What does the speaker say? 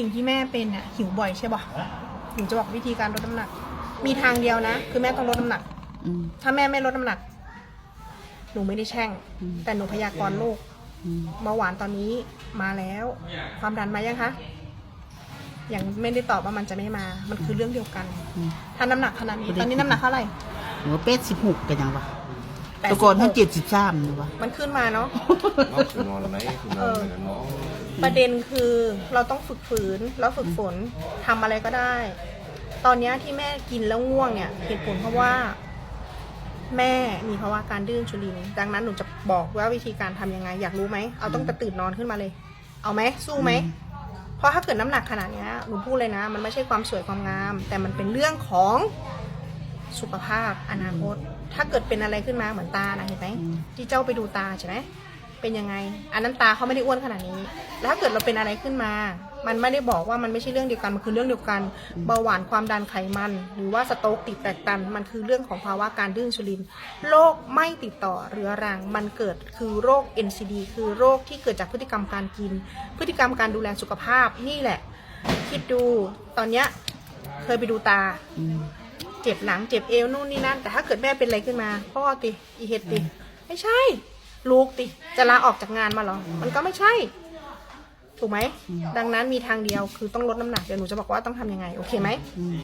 สิ่งที่แม่เป็นอะหิวบ่อยใช่ป่ะหนูจะบอกวิธีการลดน้ำหนัก มีทางเดียวนะ คือแม่ต้องลดน้ำหนัก อืม ถ้าแม่ไม่ลดน้ำหนัก หนูไม่ได้แช่ง อืม แต่หนูพยากรณ์ลูกอืมเบาหวานตอนนี้มาแล้ว ความดันมายังคะ ยังไม่ได้ตอบว่ามันจะไม่มา มันคือเรื่องเดียวกัน อืม ถ้าน้ำหนักขนาดนี้ ตอนนี้น้ำหนักเท่าไหร่หนูเป็ดสิบหกกันยังวะแปดแตะสิบกอนหทั้งกเจ็ดสิบสามเลยวะมันขึ้นมาเนาะน้องนอนไหม นอนเหมือนน้องประเด็นคือเราต้องฝึกฝืนแล้วฝึกฝนทำอะไรก็ได้ ตอนเนี้ยที่แม่กินแล้วง่วงเนี่ยเหตุผลเพราะว่า แม่มีภาวะการดื้ออินซูลินดังนั้นหนูจะบอกว่าวิธีการทำยังไง อยากรู้ไหมเอาต้องแต่ตื่นนอนขึ้นมาเลย เอาไหมสู้ไหมเพราะถ้าเกิดน้ำหนักขนาดเนี้ยหนูพูดเลยนะ มันไม่ใช่ความสวยความงาม แต่มันเป็นเรื่องของสุขภาพอนาคต ถ้าเกิดเป็นอะไรขึ้นมาเหมือนตานะเห็นไหมที่เจ้าไปดูตาใช่ไหม เป็นยังไง อันนั้นตาเขาไม่ได้อ้วนขนาดนี้ แล้วถ้าเกิดเราเป็นอะไรขึ้นมา มันไม่ได้บอกว่ามันไม่ใช่เรื่องเดียวกัน มันคือเรื่องเดียวกัน เบาหวานความดันไขมัน หรือว่าสโตกติดแตกตัน มันคือเรื่องของภาวะการดื้ออินซูลิน โรคไม่ติดต่อเรื้อรัง มันเกิดคือโรค NCD คือโรคที่เกิดจากพฤติกรรมการกิน พฤติกรรมการดูแลสุขภาพ นี่แหละ คิดดู ตอนเนี้ยเคยไปดูตา เจ็บหลัง เจ็บเอวนู่นนี่นั่น แต่ถ้าเกิดแม่เป็นอะไรขึ้นมา พ่อติ อีเฮ็ดติ ไม่ใช่ ลูกติจะลาออกจากงานมาเหรอ มันก็ไม่ใช่ ถูกไหม ดังนั้นมีทางเดียวคือต้องลดน้ำหนัก เดี๋ยวหนูจะบอกว่าต้องทำยังไง โอเคไหมอืม